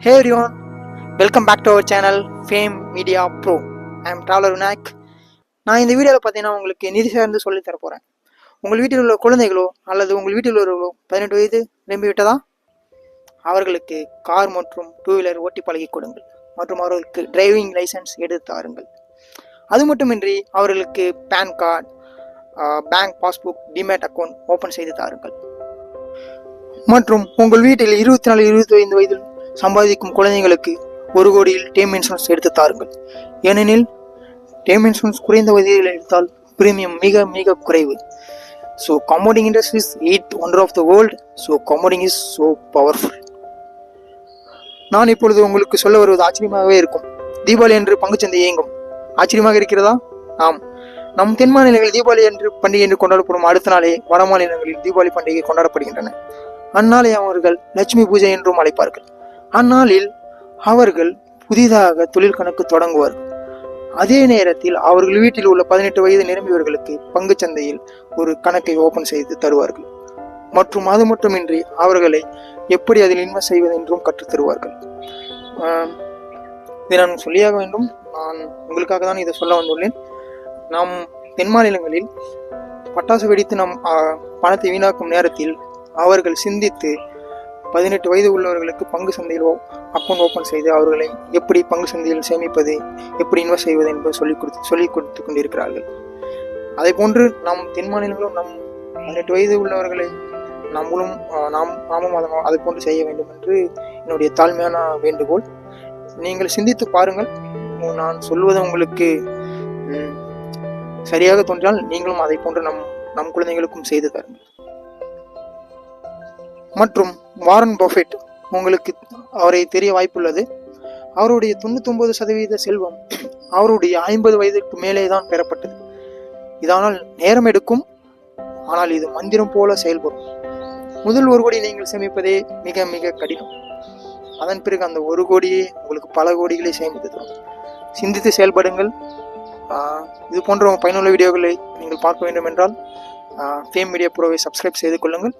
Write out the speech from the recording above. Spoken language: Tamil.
Hey everyone, welcome back to our channel Fame Media Pro. I am Traveler Vinayak. நான் இந்த வீடியோவில் பார்த்தீங்கன்னா உங்களுக்கு நிதி சார்ந்து சொல்லி தரப்போகிறேன் உங்கள் வீட்டில் உள்ள குழந்தைகளோ அல்லது உங்கள் வீட்டில் உள்ளவர்களோ பதினெட்டு வயது நிரம்பி விட்டதா அவர்களுக்கு கார் மற்றும் டூ வீலர் ஓட்டி பழகி கொடுங்கள் மற்றும் அவர்களுக்கு டிரைவிங் லைசன்ஸ் எடுத்து தாருங்கள் அது மட்டுமின்றி அவர்களுக்கு PAN card bank passbook demat account open செய்து தாருங்கள் மற்றும் உங்கள் வீட்டில் இருபத்தி நாலு இருபத்தி ஐந்து வயதில் சம்பாதிக்கும் குழந்தைங்களுக்கு ஒரு கோடியில் டேம் இன்சூரன்ஸ் எடுத்து தாருங்கள். ஏனெனில் டேம் இன்சூரன்ஸ் குறைந்த வயதில் எடுத்தால் பிரீமியம் மிக மிக குறைவு. So commodity industries eight wonder of the world so commodity is so powerful நான் இப்பொழுது உங்களுக்கு சொல்ல வருவது ஆச்சரியமாகவே இருக்கும். தீபாவளி என்று பங்குச்சந்தை இயங்கும். ஆச்சரியமாக இருக்கிறதா? ஆம். நம் தென் மாநிலங்களில் தீபாவளி என்று பண்டிகை என்று கொண்டாடப்படும் அடுத்த நாளே வட மாநிலங்களில் தீபாவளி பண்டிகை கொண்டாடப்படுகின்றன. அந்நாளை அவர்கள் லட்சுமி பூஜை என்றும் அழைப்பார்கள். அந்நாளில் அவர்கள் புதிதாக தொழில் கணக்கு தொடங்குவார்கள் அதே நேரத்தில் அவர்கள் வீட்டில் உள்ள பதினெட்டு வயது நிரம்பியவர்களுக்கு பங்கு சந்தையில் ஒரு கணக்கை ஓபன் செய்து தருவார்கள். மற்றும் அது மட்டுமின்றி அவர்களை எப்படி அதில் இன்வெஸ்ட் செய்வது என்றும் கற்றுத் தருவார்கள். இதை நான் சொல்லியாக வேண்டும். நான் உங்களுக்காக தான் இதை சொல்ல வந்துள்ளேன். நாம் தென் மாநிலங்களில் பட்டாசு வெடித்து நம் பணத்தை வீணாக்கும் நேரத்தில் அவர்கள் சிந்தித்து பதினெட்டு வயது உள்ளவர்களுக்கு பங்கு சந்தையில் அக்கௌண்ட் ஓப்பன் செய்து அவர்களை எப்படி பங்கு சந்தையில் சேமிப்பது எப்படி இன்வெஸ்ட் செய்வது என்பது சொல்லிக் கொடுத்து சொல்லிக் கொடுத்து கொண்டிருக்கிறார்கள். அதே போன்று நம் தென் மாநிலங்களும் நம் பதினெட்டு வயது உள்ளவர்களை நம்மளும் நாம் நாமும் அதை அதை போன்று செய்ய வேண்டும் என்று என்னுடைய தாழ்மையான வேண்டுகோள். நீங்கள் சிந்தித்து பாருங்கள். நான் சொல்வது உங்களுக்கு சரியாக தோன்றால் நீங்களும் அதை போன்று நம் நம் குழந்தைகளுக்கும் செய்து தருங்கள். மற்றும் வாரன் பஃபெட் உங்களுக்கு அவரை தெரிய வாய்ப்புள்ளது. அவருடைய தொண்ணூத்தொன்பது சதவீத செல்வம் அவருடைய ஐம்பது வயதுக்கு மேலே தான் பெறப்பட்டது. இதனால் நேரம் எடுக்கும் ஆனால் இது மந்திரம் போல செயல்படும். முதல் ஒரு கோடி நீங்கள் சேமிப்பதே மிக மிக கடினம். அதன் பிறகு அந்த ஒரு கோடியே உங்களுக்கு பல கோடிகளை சேமித்து தரும். சிந்தித்து செயல்படுங்கள். இது போன்ற பயனுள்ள வீடியோக்களை நீங்கள் பார்க்க வேண்டும் என்றால் ஃபேம் மீடியா ப்ரோவை சப்ஸ்கிரைப் செய்து கொள்ளுங்கள்.